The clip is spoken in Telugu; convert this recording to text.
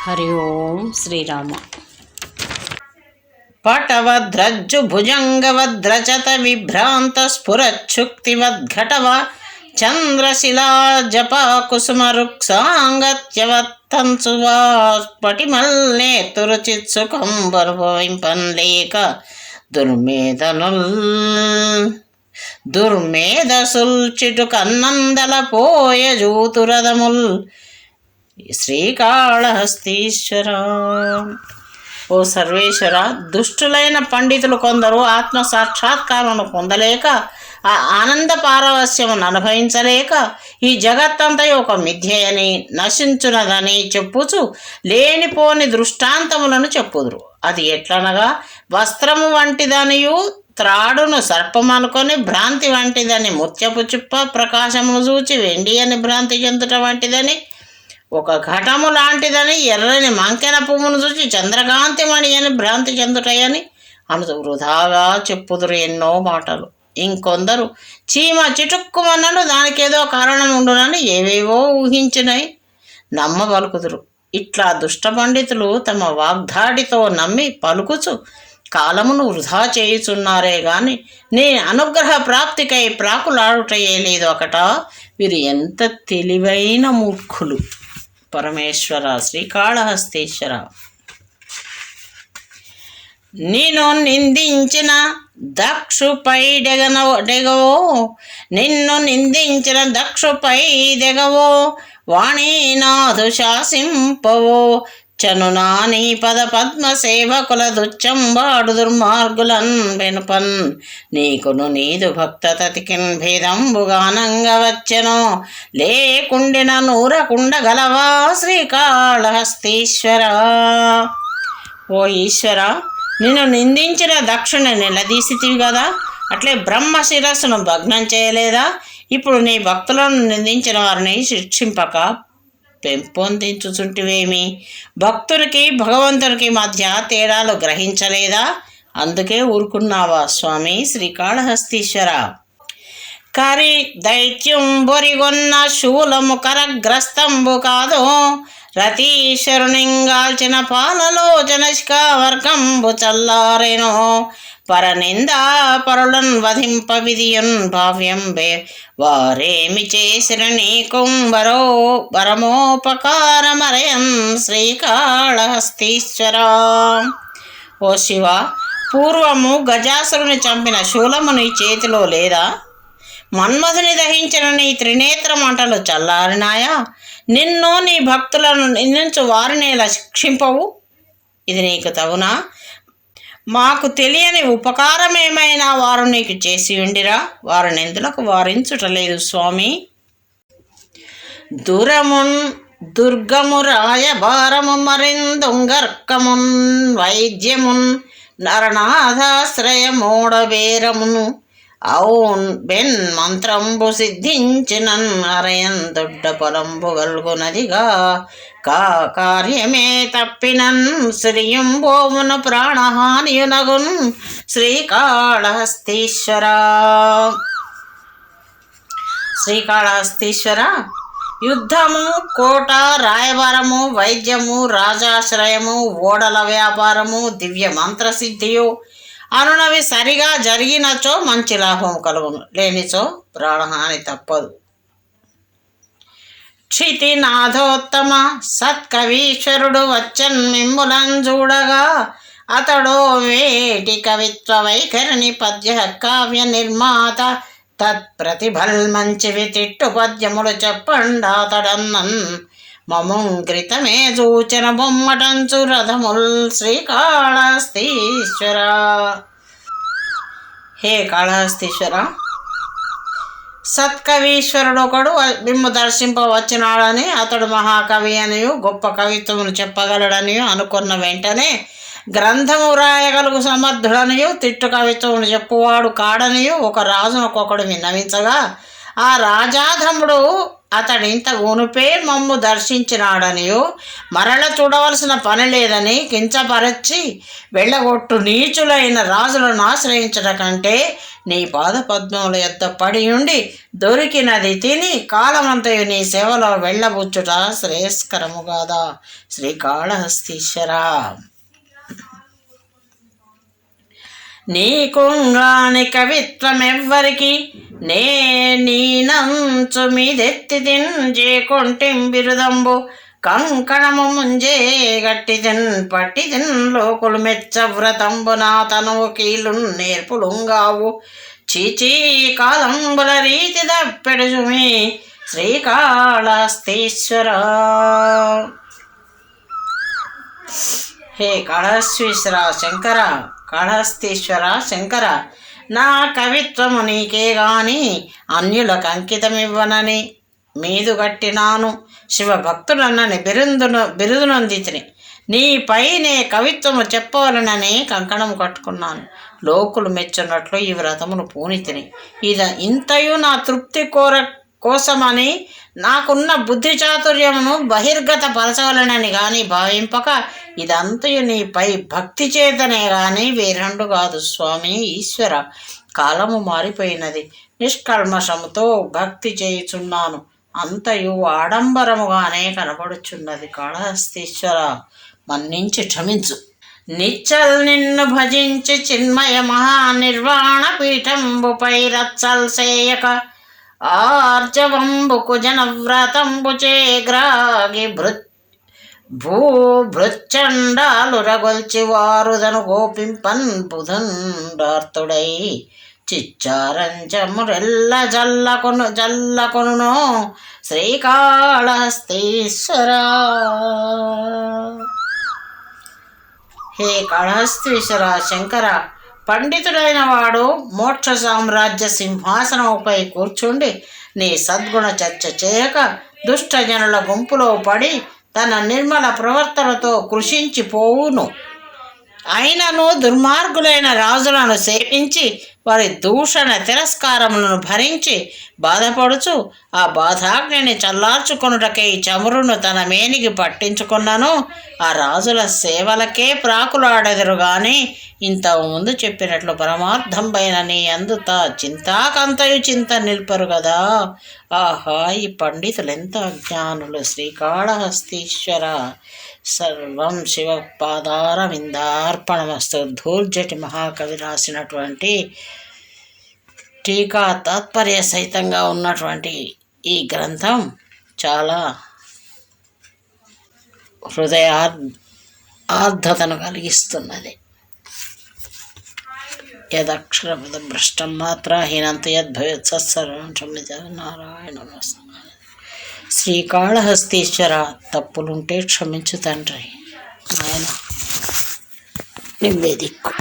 హరి ఓం శ్రీరామ. పటవద్రజ్జు భుజంగవద్రచత విభ్రాంత స్ఫురచ్చుక్తివద్ఘటవ చంద్రశిలా జప కుసుమ రుక్సాంగత్యవత్తంసు వా స్ఫటిమల్నే తురుచిత్సుఖం బర్భవింపన్లేక దుర్మేధనుల్ దుర్మేధసుల్ చిటు కన్నందల పోయ జూతురదముల్ శ్రీకాళహస్తీశ్వర. ఓ సర్వేశ్వర దుష్టులైన పండితులు కొందరు ఆత్మ సాక్షాత్కారం పొందలేక ఆ ఆనంద పారవస్యమును అనుభవించలేక ఈ జగత్తంతయు ఒక మిథ్యయని నశించునదని చెప్పుచు లేనిపోని దృష్టాంతములను చెప్పుదురు. అది ఎట్లనగా వస్త్రము వంటిదనియు త్రాడును సర్పమనుకొని భ్రాంతి వంటిదని ముత్యపు చుప్ప ప్రకాశమును చూచి వెండి అని భ్రాంతి చెందుట వంటిదని ఒక ఘటము లాంటిదని ఎర్రని మంకెన పువ్వును చూసి చంద్రకాంతి మణి అని భ్రాంతి చెందుటయని అను వృధాగా చెప్పుదురు ఎన్నో మాటలు. ఇంకొందరు చీమ చిటుక్కుమన్నను దానికేదో కారణం ఉండునని ఏవేవో ఊహించినాయి నమ్మగలుగుదురు ఇట్లా దుష్ట పండితులు తమ వాగ్దాడితో నమ్మి పలుకుచు కాలమును వృధా చేయుచున్నారే గాని నీ అనుగ్రహ ప్రాప్తికై ప్రాకులాడుటయే లేదు ఒకట వీరు ఎంత తెలివైన మూర్ఖులు! పరమేశ్వర శ్రీకాళహస్తీశ్వర. నేను నిందించిన దక్షుపై డెగన డెగవో. నిన్ను నిందించిన దక్షుపై దెగవో వాణీనాథు శాసింపవో. చను నీ పద పద్మ సేవకుల దుచ్చంబాడు దుర్మార్గులన్ వెనుపన్. నీకును నీదు భక్త తతికిన్ భేదంబుగానంగ వచ్చెను లేకుండిన నూరకుండ గలవా శ్రీకాళహస్తీశ్వర. ఓ ఈశ్వర నిన్ను నిందించిన దక్షిణ నిలదీసితివి కదా అట్లే బ్రహ్మ శిరస్సును భగ్నం చేయలేదా? ఇప్పుడు నీ భక్తులను నిందించిన వారిని శిక్షింపక పెంపొందించుచుంటివేమి భక్తునికి భగవంతునికి మధ్య తేడాలు గ్రహించలేదా? అందుకే ఊరుకున్నావా స్వామి శ్రీకాళహస్తీశ్వర. కరి దైత్యం బొరిగొన్న శూలము కరగ్రస్తంబు కాదు. రతీశ్వరునింగాల్చిన పాలలోచన వర్గంబు చల్లారెను. పరనిందా పరులన్ వధింప విధియున్ భావ్యం బే వారేమి చేసిన నీకుంబరో వరమోపకారమరయం శ్రీకాళహస్తీశ్వర. ఓ శివ పూర్వము గజాసురుని చంపిన శూలము నీ చేతిలో లేదా? మన్మధుని దహించిన నీ త్రినేత్ర మంటలు చల్లారినాయా? నిన్ను నీ భక్తులను నిందించు వారిని ఇలా శిక్షింపవు ఇది నీకు తగునా? మాకు తెలియని ఉపకారం ఏమైనా వారు నీకు చేసి ఉండిరా? వారు నిందులకు వారించుటలేదు స్వామి. దురమున్ దుర్గము రాయభారము మరిందుంగర్కమున్ వైద్యమున్ నరనాథాశ్రయమోడవేరమును అవున్ బెన్ మంత్రంబు సిద్ధించినన్ అరయన్ దొడ్డ పొలంబు గల్గునదిగా కా కార్యమే తప్పినన్ శ్రీయంబోమున ప్రాణహానియునగున్ శ్రీకాళహస్తీశ్వర. శ్రీకాళహస్తీశ్వర యుద్ధము కోట రాయబారము వైద్యము రాజాశ్రయము ఓడల వ్యాపారము దివ్య మంత్రసిద్ధియు అనునవి సరిగా జరిగినచో మంచి లాభం కలుగును. లేనిచో ప్రాణహాని తప్పదు. క్షితినాథోత్తమ సత్కవీశ్వరుడు వచ్చన్ మిమ్ములం చూడగా అతడో వేటి కవిత్వ వైఖరిని పద్య కావ్య నిర్మాత తత్ప్రతిభల్ మంచివి తిట్టు పద్యములు చెప్పండి మమం క్రితమే సూచన బొమ్మటంచు రథముల్ శ్రీకాళహస్తీశ్వర. హే కాళహస్తీశ్వర సత్కవీశ్వరుడు ఒకడు మిమ్ము దర్శింపవచ్చినాడని అతడు మహాకవి అనియు గొప్ప కవిత్వమును చెప్పగలడని అనుకున్న వెంటనే గ్రంథము రాయగలుగు సమర్థుడనియు తిట్టు కవిత్వమును చెప్పువాడు కాడనియు ఒక రాజునొకొకడు విన్నవించగా ఆ రాజాధముడు అతడింత ఉనుపే మమ్ము దర్శించినాడనియు. మరల చూడవలసిన పని లేదని కించపరచి వెళ్ళగొట్టు నీచులైన రాజులను ఆశ్రయించట కంటే నీ పాదపద్మముల యొద్ద పడి ఉండి దొరికినది తిని కాలమంతయు నీ సేవలో వెళ్ళబుచ్చుట శ్రేయస్కరము కాదా. నీకుంగాని కవిత్వమెవ్వరికి? నే నీనంచు మీదెత్తి తింజేకొంటిం బిరుదంబు. కంకణము ముంజే గట్టి తిన్ పట్టి తిన్ లోకులు మెచ్చవ్రతంబు నా తనువు కీలు నేర్పులుంగావు. చీచీ కాలంబుల రీతి దప్పెడుజుమి శ్రీకాళహస్తీశ్వర. హే కాళహస్తీశ్వర శంకర. కాళహస్తీశ్వర శంకర. నా కవిత్వము నీకే గాని అన్యులకు అంకితమివ్వనని మీదుగట్టినాను శివభక్తులన్నని బిరుదును బిరుదునొందితిని. నీపై నే కవిత్వము చెప్పవలనని కంకణం కట్టుకున్నాను. లోకులు మెచ్చున్నట్లు ఈ వ్రతమును పూనితిని. ఇద ఇంతయు నా తృప్తి కోర కోసమని నాకున్న బుద్ధి చాతుర్యమును బహిర్గత పరచవలనని గాని భావింపక ఇదంతయు నీపై భక్తి చేతనే గాని వేరండు కాదు స్వామి ఈశ్వర. కాలము మారిపోయినది. నిష్కల్మషముతో భక్తి చేయుచున్నాను. అంతయు ఆడంబరముగానే కనబడుచున్నది కాళహస్తీశ్వర. మన్నించి క్షమించు. నిచ్చల్ నిన్ను భజించి చిన్మయ మహానిర్వాణ పీఠంబుపై రచ్చల్ సేయక. ఆర్జవంబుకు జనవ్రతంబు చేగ్రాగి భృ భూ భృచ్చండాలు రగొల్చి వారుదను గోపింపన్ బుధండార్తుడై చిచ్చారంజమురెల్ల జల్లకొను జల్లకొను శ్రీకాళహస్తీశ్వర. హే కాళహస్తీశ్వర శంకర పండితుడైన వాడు మోక్ష సామ్రాజ్య సింహాసనముపై కూర్చుండి నీ సద్గుణ చర్చ చేయక దుష్టజనుల గుంపులో పడి తన నిర్మల ప్రవర్తనతో కృషించి పోవును అయినను దుర్మార్గులైన రాజులను సేవించి వారి దూషణ తిరస్కారములను భరించి బాధపడుచు ఆ బాధాగ్నిని చల్లార్చుకొనుటకై చమురును తన మేనికి పట్టించుకున్నను. ఆ రాజుల సేవలకే ప్రాకులాడెదరు గాని ఇంత ముందు చెప్పినట్లు పరమార్థంపైన నీ అందుత చింతాకంతయు చింత నిల్పరు కదా ఆహా ఈ పండితులు ఎంత అజ్ఞానులు శ్రీకాళహస్తీశ్వర. సర్వం శివ పాదార విందార్పణమస్తు ధూర్జటి మహాకవి రాసినటువంటి టీకా తాత్పర్య సహితంగా ఉన్నటువంటి ఈ గ్రంథం చాలా హృదయ ఆర్ధతను కలిగిస్తున్నది. యదక్షరపద భ్రష్టం మాత్ర హీనంత యద్భవేత్ సత్సర్వం నారాయణ శ్రీకాళహస్తీశ్వర తప్పులుంటే క్షమించు తండ్రి. ఆయన నివేదిక్కు